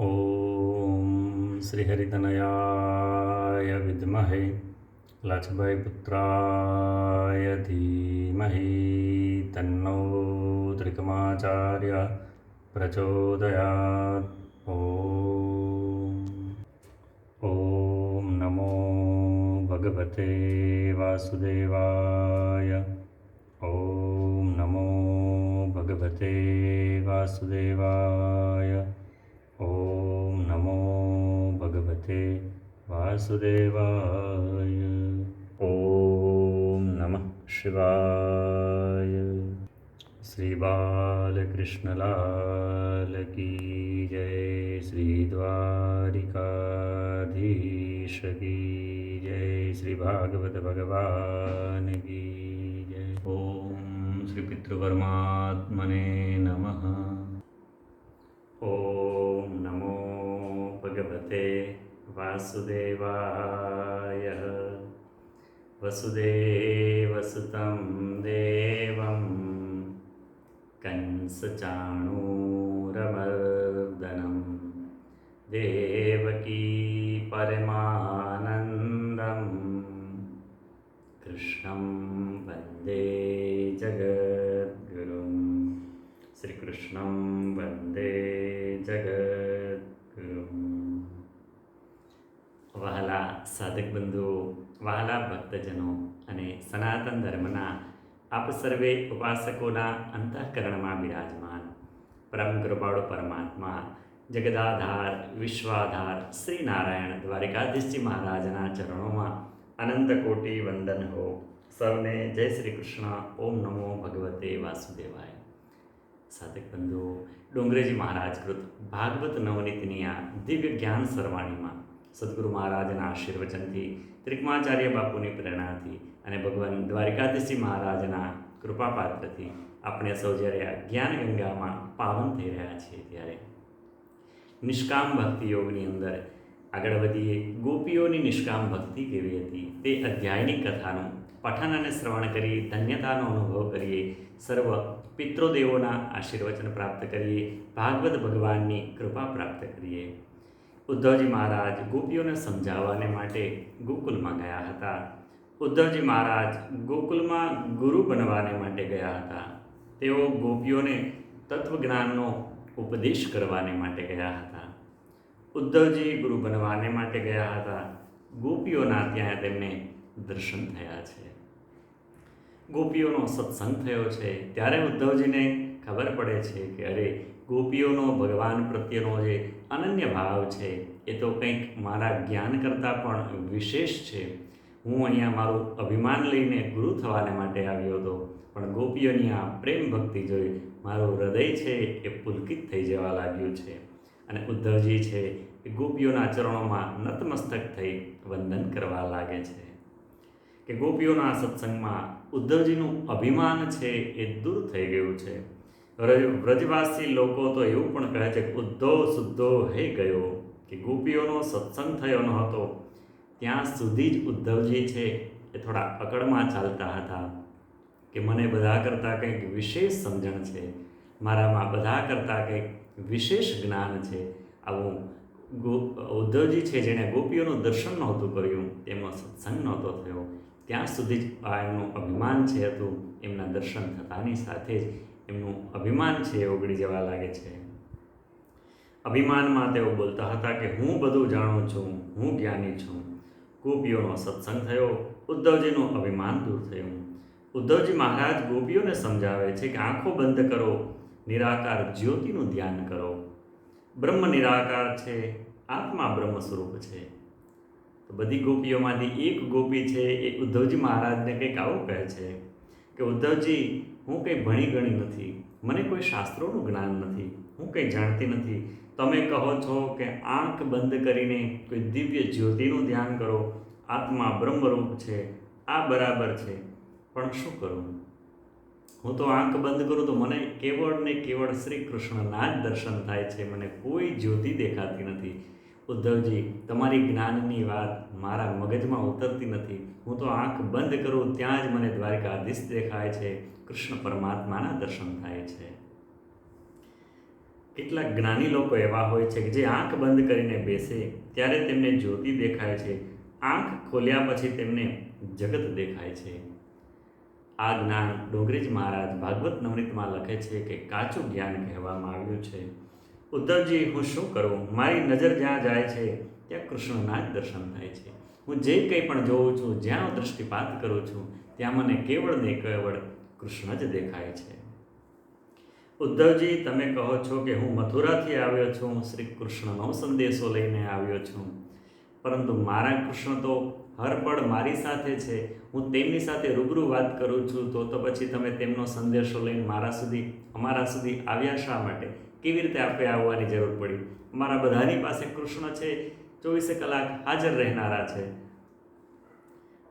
ॐ श्रीहरितनयाय विद्महे लाचबाई पुत्राय धीमहि तन्नो त्रिकमाचार्य प्रचोदयात्। ॐ नमो भगवते वासुदेवाय। ॐ नमो भगवते वासुदेवाय ઓમ નમો ભગવતે વાસુદેવાય ઓમ નમઃ શિવાય શ્રી બાલકૃષ્ણલાલ કી જય શ્રી દ્વારિકાધીશ કી જય શ્રી ભાગવત ભગવાન કી જય ઓમ શ્રી પિતૃપરમાત્મને નમઃ वासुदेवाय। वसुदेवसुतं देवं कंसचाणूरमर्दनं। देवकी परमानन्दं। कृष्णं वन्दे जगद्गुरुं श्रीकृष्णं वन्दे जग વહાલા સાધક બંધુઓ, વહાલા ભક્તજનો અને સનાતન ધર્મના આપ સર્વે ઉપાસકોના અંતઃકરણમાં બિરાજમાન. પરમ કૃપાળુ પરમાત્મા, જગદાધાર, વિશ્વાધાર શ્રી નારાયણ દ્વારિકાધીશજી મહારાજના ચરણોમાં અનંત કોટી વંદન હો. સૌને જય શ્રી કૃષ્ણ. ઓમ નમો ભગવતે વાસુદેવાય. સાધક બંધુઓ, ડોંગરેજી મહારાજ કૃત ભાગવત નવનીતની આ દિવ્ય જ્ઞાન સરવાણીમાં સદગુરુ મહારાજના આશીર્વચનથી ત્રિકમાચાર્ય બાપુની પ્રેરણાથી અને ભગવાન દ્વારિકાધીશજી મહારાજના કૃપાપાત્રથી આપણે સૌ જ્યારે આ જ્ઞાન ગંગામાં પાવન થઈ રહ્યા છીએ ત્યારે નિષ્કામ ભક્તિ યોગની અંદર આગળ વધીએ. ગોપીઓની નિષ્કામ ભક્તિ કેવી હતી તે અધ્યાયની કથાનું પઠન અને શ્રવણ કરી ધન્યતાનો અનુભવ કરીએ, સર્વ પિતૃદેવોના આશીર્વચન પ્રાપ્ત કરીએ, ભાગવત ભગવાનની કૃપા પ્રાપ્ત કરીએ. ઉદ્ધવજી મહારાજ ગોપીઓને સમજાવવાને માટે ગોકુલમાં ગયા હતા. ઉદ્ધવજી મહારાજ ગોકુલમાં ગુરુ બનવાને માટે ગયા હતા. તેઓ ગોપીઓને તત્વજ્ઞાનનો ઉપદેશ કરવાને માટે ગયા હતા. ઉદ્ધવજી ગુરુ બનવાને માટે ગયા હતા. ગોપીઓના ત્યાં તેમને દર્શન થયા છે. ગોપીઓનો સત્સંગ થયો છે. ત્યારે ઉદ્ધવજીને ખબર પડે છે કે અરે ગોપીઓનો, ભગવાન પ્રત્યેનો જે અનન્ય ભાવ છે, એ તો કંઈક મારા જ્ઞાન કરતાં પણ વિશેષ છે. હું અહીંયા મારું અભિમાન લઈને ગુરુ થવાને માટે આવ્યો હતો, પણ ગોપીઓની આ પ્રેમ ભક્તિ જોઈ મારું હૃદય છે એ પુલકિત થઈ જવા લાગ્યું છે. અને ઉદ્ધવજી છે એ ગોપીઓના ચરણોમાં નતમસ્તક થઈ વંદન કરવા લાગે છે. કે ગોપીઓના સત્સંગમાં ઉદ્ધવજીનું અભિમાન છે એ દૂર થઈ ગયું છે. વ્રજવાસી લોકો તો એવું પણ કહે છે કે ઉદ્ધવ શુદ્ધો હે ગયો, કે ગોપીઓનો સત્સંગ થયો ન હતો. ત્યાં સુધી જ ઉદ્ધવજી છે એ થોડા અકળમાં ચાલતા હતા. કે મને બધા કરતાં કંઈક વિશેષ સમજણ છે. મારામાં બધા કરતાં કંઈક વિશેષ જ્ઞાન છે. આવું ઉદ્ધવજી છે જેણે ગોપીઓનું દર્શન નહોતું કર્યું, તેમનો સત્સંગ નહોતો થયો. ત્યાં સુધી જ આ એમનું અભિમાન છે હતું. એમના દર્શન થતાની સાથે જ એમનું અભિમાન છે એ ઓગળી જવા લાગે છે. અભિમાનમાં તેઓ બોલતા હતા કે હું બધું જાણું છું, હું જ્ઞાની છું. ગોપીઓનો સત્સંગ થયો, ઉદ્ધવજીનું અભિમાન દૂર થયું. ઉદ્ધવજી મહારાજ ગોપીઓને સમજાવે છે કે આંખો બંધ કરો, નિરાકાર જ્યોતિનું ધ્યાન કરો. બ્રહ્મ નિરાકાર છે, આત્મા બ્રહ્મ સ્વરૂપ છે. તો બધી ગોપીઓમાંથી એક ગોપી છે એ ઉદ્ધવજી મહારાજને કંઈક આવું કહે છે કે ઉદ્ધવજી હું કંઈ ભણી ગણી નથી, મને કોઈ શાસ્ત્રોનું જ્ઞાન નથી, હું કંઈ જાણતી નથી. તમે કહો છો કે આંખ બંધ કરીને કોઈ દિવ્ય જ્યોતિનું ધ્યાન કરો, આત્મા બ્રહ્મરૂપ છે, આ બરાબર છે. પણ શું કરું? હું તો આંખ બંધ કરું તો મને કેવળ ને કેવળ શ્રી કૃષ્ણના જ દર્શન થાય છે, મને કોઈ જ્યોતિ દેખાતી નથી. ઉદ્ધવજી, તમારી જ્ઞાનની વાત મારા મગજમાં ઉતરતી નથી. હું તો આંખ બંધ કરું, ત્યાં જ મને દ્વારકાધીશ દેખાય છે. કૃષ્ણ પરમાત્માના દર્શન થાય છે. કેટલાક જ્ઞાની લોકો એવા હોય છે કે જે આંખ બંધ કરીને બેસે, ત્યારે તેમને જ્યોતિ દેખાય છે. આંખ ખોલ્યા પછી તેમને જગત દેખાય છે. આ જ્ઞાન ડોંગરીજ મહારાજ ભાગવત નવનીતમાં લખે છે કે કાચું જ્ઞાન કહેવામાં આવ્યું છે. ઉદ્ધવજી, હું શું કરું? મારી નજર જ્યાં જાય છે, ત્યાં કૃષ્ણના જ દર્શન થાય છે. હું જે કંઈ પણ જોઉં છું, જ્યાં હું દૃષ્ટિપાત કરું છું, ત્યાં મને કેવળ ને કેવળ કૃષ્ણ જ દેખાય છે. ઉદ્ધવજી, તમે કહો છો કે હું મથુરાથી આવ્યો છું, શ્રી કૃષ્ણનો સંદેશો લઈને આવ્યો છું. પરંતુ મારા કૃષ્ણ તો હરપળ મારી સાથે છે. હું તેમની સાથે રૂબરૂ વાત કરું છું, તો તો પછી તમે તેમનો સંદેશો લઈને મારા સુધી, અમારા સુધી આવ્યા શા માટે? કેવી રીતે આપણે આવવાની જરૂર પડી? અમારા બધાની પાસે કૃષ્ણ છે, ચોવીસે કલાક હાજર રહેનારા છે.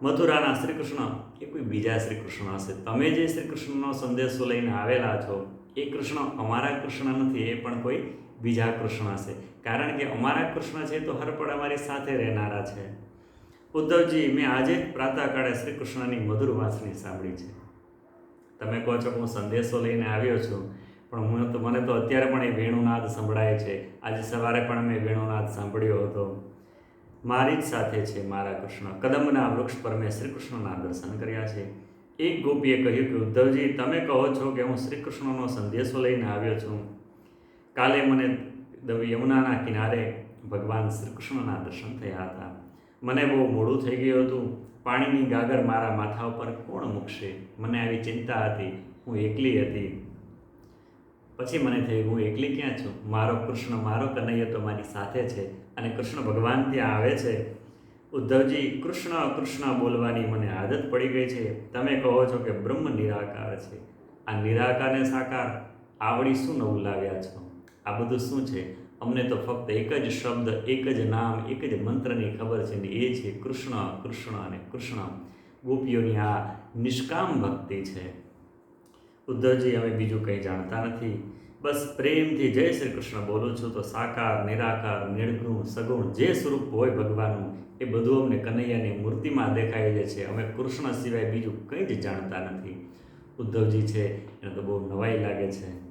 મથુરાના શ્રી કૃષ્ણ એ કોઈ બીજા શ્રી કૃષ્ણ હશે? તમે જે શ્રી કૃષ્ણનો સંદેશો લઈને આવેલા છો, એ કૃષ્ણ અમારા કૃષ્ણ નથી, એ પણ કોઈ બીજા કૃષ્ણ હશે. કારણ કે અમારા કૃષ્ણ છે તો હરપળ અમારી સાથે રહેનારા છે. ઉદ્ધવજી, મેં આજે પ્રાતઃકાળે શ્રી કૃષ્ણની મધુર વાંચણી સાંભળી છે. તમે કહો છો હું સંદેશો લઈને આવ્યો છું, પણ હું તો, મને તો અત્યારે પણ એ વેણુનાદ સંભળાય છે. આજે સવારે પણ મેં વેણુનાદ સાંભળ્યો હતો. મારી જ સાથે છે મારા કૃષ્ણ. કદમના વૃક્ષ પર મેં શ્રી કૃષ્ણના દર્શન કર્યા છે. એક ગોપીએ કહ્યું કે, ઉદ્ધવજી, તમે કહો છો કે હું શ્રી કૃષ્ણનો સંદેશો લઈને આવ્યો છું. કાલે મને યમુનાના કિનારે ભગવાન શ્રી કૃષ્ણના દર્શન થયા હતા. મને બહુ મોડું થઈ ગયું હતું. પાણીની ગાગર મારા માથા ઉપર કોણ મૂકશે? મને આવી ચિંતા હતી. હું એકલી હતી. પછી મને થયું, હું એકલી ક્યાં છું? મારો કૃષ્ણ, મારો કનૈયો તો મારી સાથે છે અને કૃષ્ણ ભગવાન ત્યાં આવે છે. ઉદ્ધવજી, કૃષ્ણ કૃષ્ણ બોલવાની મને આદત પડી ગઈ છે. તમે કહો છો કે બ્રહ્મ નિરાકાર છે. આ નિરાકારને સાકાર આવડી શું નવું લાવ્યા છો? આ બધું શું છે? અમને તો ફક્ત એક જ શબ્દ, એક જ નામ, એક જ મંત્રની ખબર છે ને એ છે કૃષ્ણ કૃષ્ણ અને કૃષ્ણ. ગોપીઓની આ નિષ્કામ ભક્તિ છે. ઉદ્ધવજી અમે બીજું કંઈ જાણતા નથી. બસ પ્રેમથી જય શ્રી કૃષ્ણ બોલું છું તો સાકાર, નિરાકાર નિર્ગુણ સગુણ જે સ્વરૂપ હોય ભગવાનનું, એ બધું અમને કનૈયાની મૂર્તિમાં દેખાઈ જાય છે. અમે કૃષ્ણ સિવાય બીજું કંઈ જ જાણતા નથી. ઉદ્ધવજી છે, એને તો બહુ નવાઈ લાગે છે.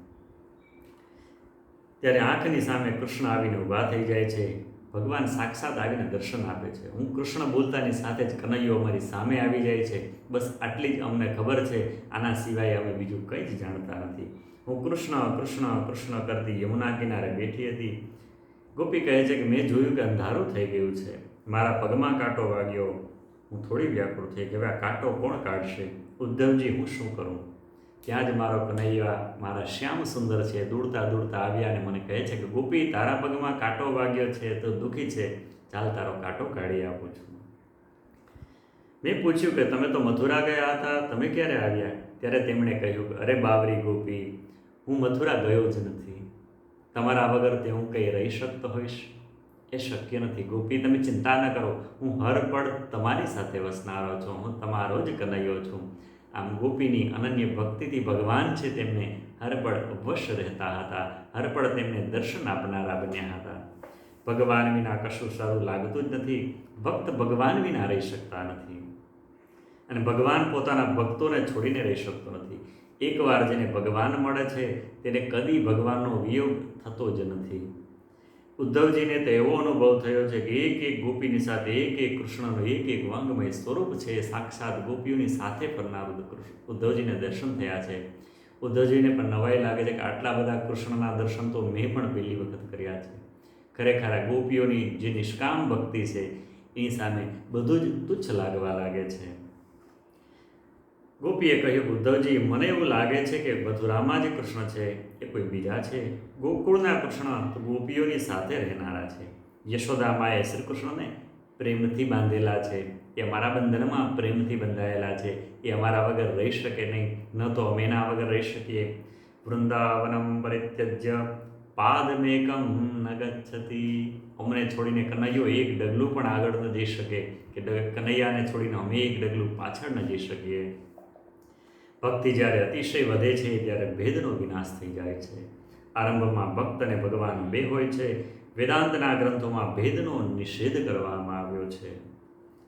ત્યારે આંખની સામે કૃષ્ણ આવીને ઊભા થઈ જાય છે. ભગવાન સાક્ષાત આવીને દર્શન આપે છે. હું કૃષ્ણ બોલતાની સાથે જ કનૈયો અમારી સામે આવી જાય છે. બસ આટલી જ અમને ખબર છે. આના સિવાય અમે બીજું કંઈ જ જાણતા નથી. હું કૃષ્ણ કૃષ્ણ કૃષ્ણ કરતી યમુના કિનારે બેઠી હતી. ગોપી કહે છે કે, મેં જોયું કે અંધારું થઈ ગયું છે. મારા પગમાં કાંટો વાગ્યો. હું થોડી વ્યાકુળ થઈ કે હવે આ કાંટો કોણ કાઢશે? ઉદ્ધવજી, હું શું કરું? ત્યાં જ મારો કનૈયા, મારા શ્યામ સુંદર છે દોડતા દોડતા આવ્યા અને મને કહે છે કે, ગોપી, તારા પગમાં કાંટો વાગ્યો છે તો દુઃખી છે. ચાલ તારો કાંટો કાઢી આપું છું. મેં પૂછ્યું કે, તમે તો મથુરા ગયા હતા? તમે ક્યારે આવ્યા? ત્યારે તેમણે કહ્યું કે, અરે બાવરી ગોપી, હું મથુરા ગયો જ નથી. તમારા વગર તે હું કંઈ રહી શકતો હોઈશ? એ શક્ય નથી. ગોપી, તમે ચિંતા ન કરો. હું હર પળ તમારી સાથે વસનારો છું. હું તમારો જ કનૈયો છું. આમ ગોપીની અનન્ય ભક્તિથી ભગવાન છે તેમને હરપળ વશ રહેતા હતા. હરપળ તેમને દર્શન આપનારા બન્યા હતા. ભગવાન વિના કશું સારું લાગતું જ નથી. ભક્ત ભગવાન વિના રહી શકતા નથી. અને ભગવાન પોતાના ભક્તોને છોડીને રહી શકતો નથી. એકવાર જેને ભગવાન મળે છે, તેને કદી ભગવાનનો વિયોગ થતો જ નથી. ઉદ્ધવજીને તો એવો અનુભવ થયો છે કે એક એક ગોપીની સાથે, એક એક કૃષ્ણનું, એક એક વાંગમય સ્વરૂપ છે. સાક્ષાત ગોપીઓની સાથે ફરનાર ઉદ્ધવજીને દર્શન થયા છે. ઉદ્ધવજીને પણ નવાઈ લાગે છે કે આટલા બધા કૃષ્ણના દર્શન તો મેં પણ પહેલી વખત કર્યા છે. ખરેખર આ ગોપીઓની જે નિષ્કામ ભક્તિ છે, એની સામે બધું જ તુચ્છ લાગવા લાગે છે. ગોપીએ કહ્યું, ઉદ્ધવજી, મને એવું લાગે છે કે મથુરામાં જે કૃષ્ણ છે. એ કોઈ બીજા છે? ગોકુળના કૃષ્ણ તો ગોપીઓની સાથે રહેનારા છે. યશોદામાએ શ્રી કૃષ્ણને પ્રેમથી બાંધેલા છે. એ અમારા બંધનમાં પ્રેમથી બંધાયેલા છે. એ અમારા વગર રહી શકે નહીં. ન તો અમે એના વગર રહી શકીએ. વૃંદાવનમ પરિત્યજ્ય પાદમેકમ ન ગચ્છતી. અમને છોડીને કનૈયો એક ડગલું પણ આગળ ન જઈ શકે. કે કનૈયાને છોડીને અમે એક ડગલું પાછળ ન જઈ શકીએ. ભક્તિ જ્યારે અતિશય વધે છે, ત્યારે ભેદનો વિનાશ થઈ જાય છે. આરંભમાં ભક્ત અને ભગવાન બે હોય છે. વેદાંતના ગ્રંથોમાં ભેદનો નિષેધ કરવામાં આવ્યો છે.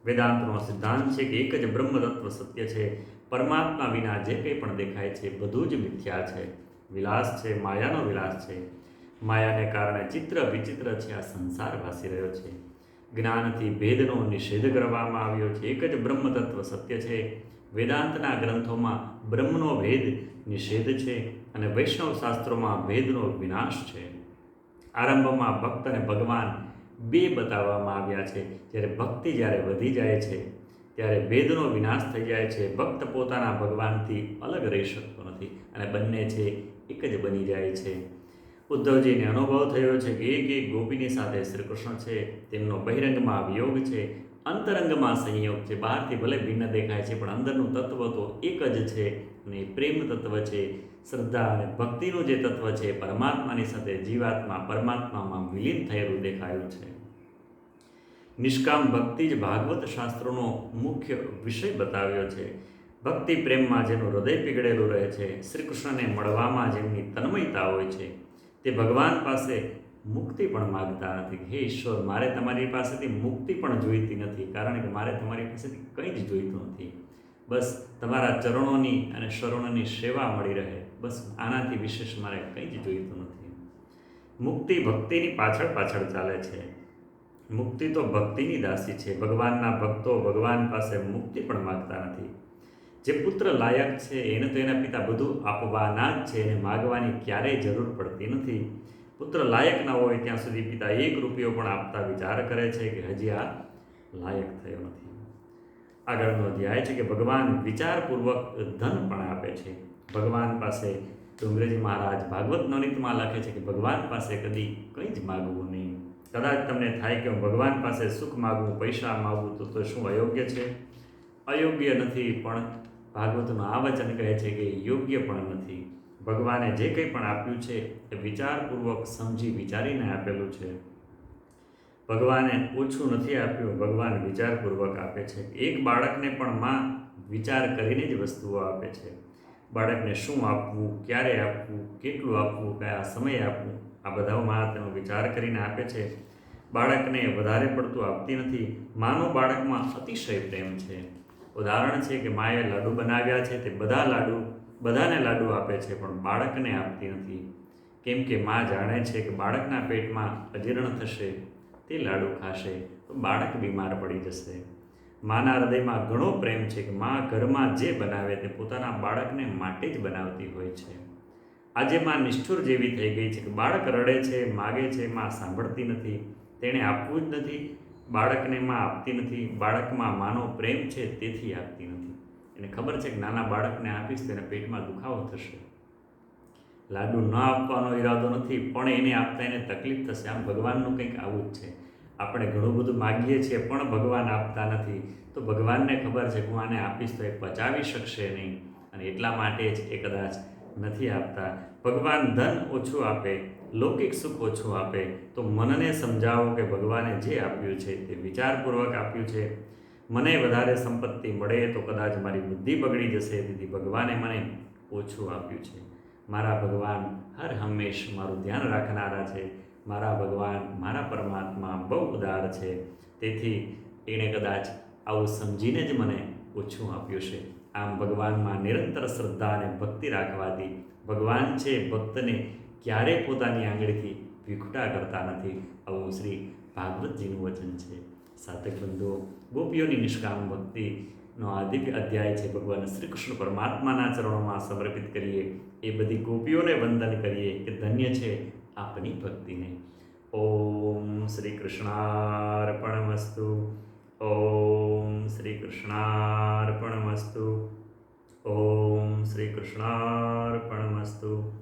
વેદાંતનો સિદ્ધાંત છે કે એક જ બ્રહ્મતત્વ સત્ય છે. પરમાત્મા વિના જે કંઈ પણ દેખાય છે, બધું જ મિથ્યા છે. વિલાસ છે, માયાનો વિલાસ છે. માયાને કારણે ચિત્ર વિચિત્ર છે, આ સંસાર ભાસી રહ્યો છે. જ્ઞાનથી ભેદનો નિષેધ કરવામાં આવ્યો છે. એક જ બ્રહ્મતત્વ સત્ય છે. વેદાંતના ગ્રંથોમાં બ્રહ્મનો ભેદ નિષેધ છે અને વૈષ્ણવ શાસ્ત્રોમાં ભેદનો વિનાશ છે. આરંભમાં ભક્ત અને ભગવાન બે બતાવવામાં આવ્યા છે. જ્યારે ભક્તિ જ્યારે વધી જાય છે, ત્યારે ભેદનો વિનાશ થઈ જાય છે. ભક્ત પોતાના ભગવાનથી અલગ રહી શકતો નથી અને બંને છે એક જ બની જાય છે. ઉદ્ધવજીને અનુભવ થયો છે કે એક એક ગોપીની સાથે શ્રી કૃષ્ણ છે. તેમનો બહિરંગમાં વિયોગ છે. અંતરંગમાં સંયોગ છે. બહારથી ભલે ભિન્ન દેખાય છે, પણ અંદરનું તત્વ તો એક જ છે અને પ્રેમ તત્વ છે. શ્રદ્ધા અને ભક્તિનું જે તત્વ છે, પરમાત્માની સાથે જીવાત્મા પરમાત્મામાં વિલીન થયેલું દેખાયું છે. નિષ્કામ ભક્તિ જ ભાગવત શાસ્ત્રોનો મુખ્ય વિષય બતાવ્યો છે. ભક્તિ પ્રેમમાં જેનું હૃદય પીગળેલું રહે છે શ્રી કૃષ્ણને મળવામાં જેમની તન્મયતા હોય છે. તે ભગવાન પાસે મુક્તિ પણ માગતા નથી હે ઈશ્વર, મારે તમારી પાસેથી મુક્તિ પણ જોઈતી નથી, કારણ કે મારે તમારી પાસેથી કંઈ જ જોઈતું નથી. બસ તમારા ચરણોની અને શરણોની સેવા મળી રહે. બસ આનાથી વિશેષ મારે કંઈ જ જોઈતું નથી. મુક્તિ ભક્તિની પાછળ પાછળ ચાલે છે. મુક્તિ તો ભક્તિની દાસી છે. ભગવાનના ભક્તો ભગવાન પાસે મુક્તિ પણ માગતા નથી. જે પુત્ર લાયક છે, એને તો એના પિતા બધું આપવાના જ છે. એને માગવાની ક્યારેય જરૂર પડતી નથી. પુત્ર લાયક ન હોય ત્યાં સુધી પિતા એક રૂપિયો પણ આપતા વિચાર કરે છે કે હજી આ લાયક થયો નથી. આગળનો અધ્યાય છે કે ભગવાન વિચારપૂર્વક ધન પણ આપે છે. ભગવાન પાસે ડુંગરેજી મહારાજ ભાગવત નવનીતમાં લખે છે કે ભગવાન પાસે કદી કંઈ જ માગવું નહીં. કદાચ તમને થાય કે હું ભગવાન પાસે સુખ માગવું પૈસા માગવું તો તો શું અયોગ્ય છે? અયોગ્ય નથી, પણ ભાગવતનું આ વચન કહે છે કે યોગ્ય પણ નથી. ભગવાને જે કંઈ પણ આપ્યું છે એ વિચારપૂર્વક સમજી વિચારીને આપેલું છે. ભગવાને ઓછું નથી આપ્યું, ભગવાન વિચારપૂર્વક આપે છે. એક બાળકને પણ માં વિચાર કરીને જ વસ્તુઓ આપે છે. બાળકને શું આપવું, ક્યારે આપવું, કેટલું આપવું, કયા સમયે આપવું, આ બધામાં તેનો વિચાર કરીને આપે છે. બાળકને વધારે પડતું આપતી નથી. માનો બાળકમાં અતિશય પ્રેમ છે. ઉદાહરણ છે કે માએ લાડુ બનાવ્યા છે તે બધા લાડુ બધાને લાડુ આપે છે, પણ બાળકને આપતી નથી. કેમ કે મા જાણે છે કે બાળકના પેટમાં અજીર્ણ થશે, તે લાડુ ખાશે, તો બાળક બીમાર પડી જશે. માના હૃદયમાં ઘણો પ્રેમ છે કે મા ઘરમાં જે બનાવે તે પોતાના બાળકને માટે જ બનાવતી હોય છે. આજે માં નિષ્ઠુર જેવી થઈ ગઈ છે કે બાળક રડે છે, માગે છે, માં સાંભળતી નથી. તેણે આપવું જ નથી. બાળકને માં આપતી નથી. બાળકમાં માનો પ્રેમ છે, તેથી આપતી નથી. એને ખબર છે કે નાના બાળકને આપીશ તેને પેટમાં દુખાવો થશે. લાડુ ન આપવાનો ઈરાદો નથી, પણ એને આપતા એને તકલીફ થશે. આમ ભગવાનનું કંઈક આવું જ છે. આપણે ઘણું બધું માગીએ છીએ, પણ ભગવાન આપતા નથી. તો ભગવાનને ખબર છે હું આને આપીશ તો એ પચાવી શકશે નહીં. અને એટલા માટે જ એ કદાચ નથી આપતા. ભગવાન ધન ઓછું આપે, લૌકિક સુખ ઓછું આપે. તો મનને સમજાવો કે ભગવાને જે આપ્યું છે તે વિચારપૂર્વક આપ્યું છે. મને વધારે સંપત્તિ મળે તો કદાચ મારી બુદ્ધિ બગડી જશે. તેથી ભગવાને મને ઓછું આપ્યું છે. મારા ભગવાન હર હંમેશ મારું ધ્યાન રાખનારા છે. મારા ભગવાન મારા પરમાત્મા બહુ ઉદાર છે. તેથી એણે કદાચ આવું સમજીને જ મને ઓછું આપ્યું છે. આમ ભગવાનમાં નિરંતર શ્રદ્ધા અને ભક્તિ રાખવાથી ભગવાન છે ભક્તને ક્યારેય પોતાની આંગળીથી વિખુટા કરતા નથી. આવું શ્રી ભાગવતજીનું વચન છે. સાધક બંધુઓ ગોપીઓની નિષ્કામ ભક્તિનો આ અધ્યાય છે. ભગવાન શ્રી કૃષ્ણ પરમાત્માના ચરણોમાં સમર્પિત કરીએ. એ બધી ગોપીઓને વંદન કરીએ કે ધન્ય છે આપની ભક્તિને. ઓમ શ્રી કૃષ્ણાર્પણમસ્તુ ઓમ શ્રી કૃષ્ણાર્પણમસ્તુ ઓમ શ્રી કૃષ્ણાર્પણમસ્તુ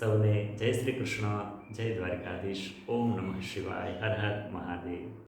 સૌને જય શ્રી કૃષ્ણ જય દ્વારકાધીશ. ઓમ નમઃ શિવાય. હર હર મહાદેવ.